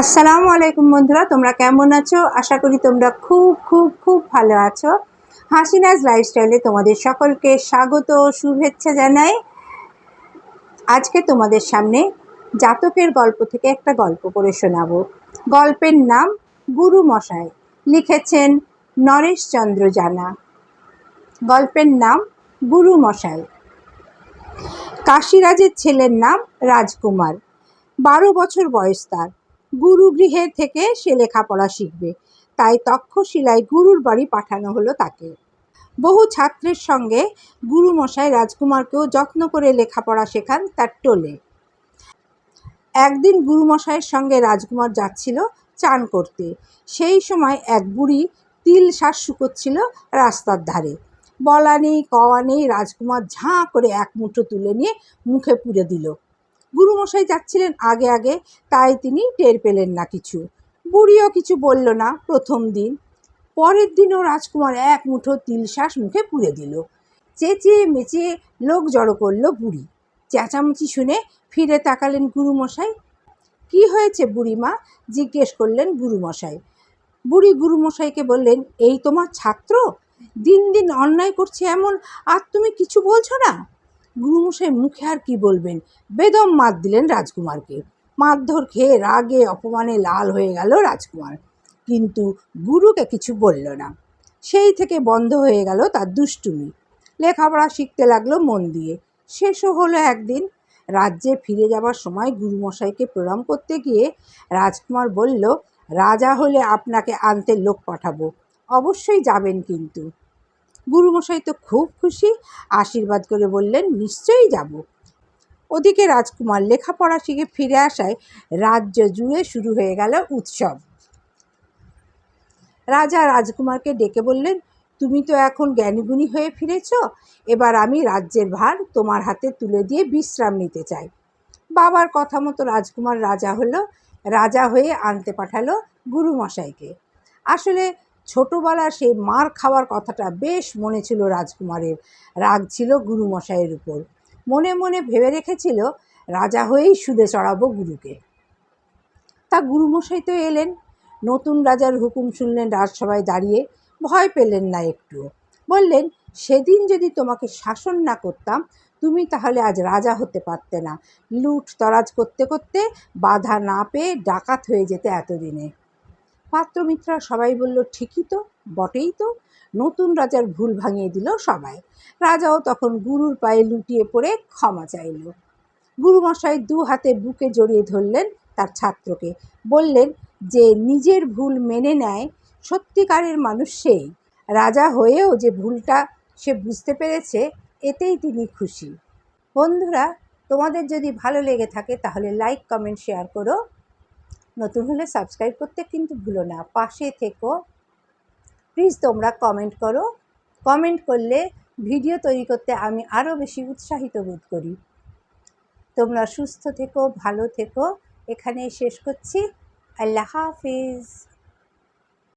আসসালামু আলাইকুম বন্ধুরা, তোমরা কেমন আছো? আশা করি তোমরা খুব খুব খুব ভালো আছো। হাসিনাজ লাইফস্টাইলে তোমাদের সকলকে স্বাগত শুভেচ্ছা জানাই। আজকে তোমাদের সামনে জাতকের গল্প থেকে একটা গল্প করে শোনাবো। গল্পের নাম গুরু মশাই। লিখেছেন নরেশচন্দ্র জানা। গল্পের নাম গুরু মশাই। কাশিরাজের ছেলের নাম রাজকুমার। বারো বছর বয়স তার। গুরুগৃহে থেকে সে লেখাপড়া শিখবে। তাই তক্ষশিলায় গুরুর বাড়ি পাঠানো হলো তাকে। বহু ছাত্রের সঙ্গে গুরুমশাই রাজকুমারকেও যত্ন করে লেখাপড়া শেখান তার টোলে। একদিন গুরুমশাইয়ের সঙ্গে রাজকুমার যাচ্ছিল চান করতে। সেই সময় এক বুড়ি তিল শ্বাস শুকোচ্ছিল রাস্তার ধারে। বলা নেই, কওয়া নেই, রাজকুমার ঝাঁ করে এক মুঠো তুলে নিয়ে মুখে পুড়ে দিল। গুরুমশাই যাচ্ছিলেন আগে আগে, তাই তিনি টের পেলেন না কিছু। বুড়িও কিছু বলল না প্রথম দিন। পরের দিনও রাজকুমার এক মুঠো তিল শ্বাস মুখে পুড়ে দিল। চেঁচিয়ে মেচিয়ে লোক জড়ো করল বুড়ি। চেঁচামেচি শুনে ফিরে তাকালেন গুরুমশাই। কি হয়েছে বুড়িমা? জিজ্ঞেস করলেন গুরুমশাই। বুড়ি গুরুমশাইকে বললেন, এই তোমার ছাত্র? দিন দিন অন্যায় করছে এমন, আর তুমি কিছু বলছো না? গুরুমশাই মুখে আর কি বলবেন? বেদম মাত দিলেন রাজকুমারকে। মারধর খেয়ে রাগে অপমানে লাল হয়ে গেল রাজকুমার। কিন্তু গুরুকে কিছু বলল না। সেই থেকে বন্ধ হয়ে গেল তার দুষ্টুমি। লেখাপড়া শিখতে লাগল মন দিয়ে। শেষও হলো একদিন। রাজ্যে ফিরে যাবার সময় গুরুমশাইকে প্রণাম করতে গিয়ে রাজকুমার বলল, রাজা হলে আপনাকে আনতে লোক পাঠাবো। অবশ্যই যাবেন কিন্তু। গুরুমশাই তো খুব খুশি, আশীর্বাদ করে বললেন, নিশ্চয়ই যাব। ওদিকে রাজকুমার লেখাপড়া শিখে ফিরে আসায় রাজ্য জুড়ে শুরু হয়ে গেল উৎসব। রাজা রাজকুমারকে ডেকে বললেন, তুমি তো এখন জ্ঞানীগুণী হয়ে ফিরেছ, এবার আমি রাজ্যের ভার তোমার হাতে তুলে দিয়ে বিশ্রাম নিতে চাই। বাবার কথা মতো রাজকুমার রাজা হলো, রাজা হয়ে আনতে পাঠালো গুরুমশাইকে। আসলে ছোটোবেলার সেই মার খাওয়ার কথাটা বেশ মনে ছিল রাজকুমারের। রাগ ছিল গুরুমশাইয়ের উপর। মনে মনে ভেবে রেখেছিল, রাজা হয়েই সুদে চড়াবো গুরুকে। তা গুরুমশাই তো এলেন। নতুন রাজার হুকুম শুনলেন রাজসভায় দাঁড়িয়ে। ভয় পেলেন না একটুও বললেন, সেদিন যদি তোমাকে শাসন না করতাম, তুমি তাহলে আজ রাজা হতে পারতে না। লুট তরাজ করতে করতে বাধা না পেয়ে ডাকাত হয়ে যেতে এতদিনে। পাত্রমিত্রা সবাই বলল, ঠিকই তো, বটেই তো। নতুন রাজার ভুল ভাঙিয়ে দিল সবাই। রাজাও তখন গুরুর পায়ে লুটিয়ে পড়ে ক্ষমা চাইল। গুরুমশাই দু হাতে বুকে জড়িয়ে ধরলেন তার ছাত্রকে। বললেন, যে নিজের ভুল মেনে নেয়, সত্যিকারের মানুষ সেই। রাজা হয়েও যে ভুলটা সে বুঝতে পেরেছে, এতেই তিনি খুশি। বন্ধুরা, তোমাদের যদি ভালো লেগে থাকে, তাহলে লাইক কমেন্ট শেয়ার করো। নতুন হলে সাবস্ক্রাইব করতে কিন্তু ভুলো না। পাশে থেকো। প্লিজ তোমরা কমেন্ট করো। কমেন্ট করলে ভিডিও তৈরি করতে আমি আরও বেশি উৎসাহিত বোধ করি। তোমরা সুস্থ থেকো, ভালো থেকো। এখানে শেষ করছি। আল্লাহ হাফিজ।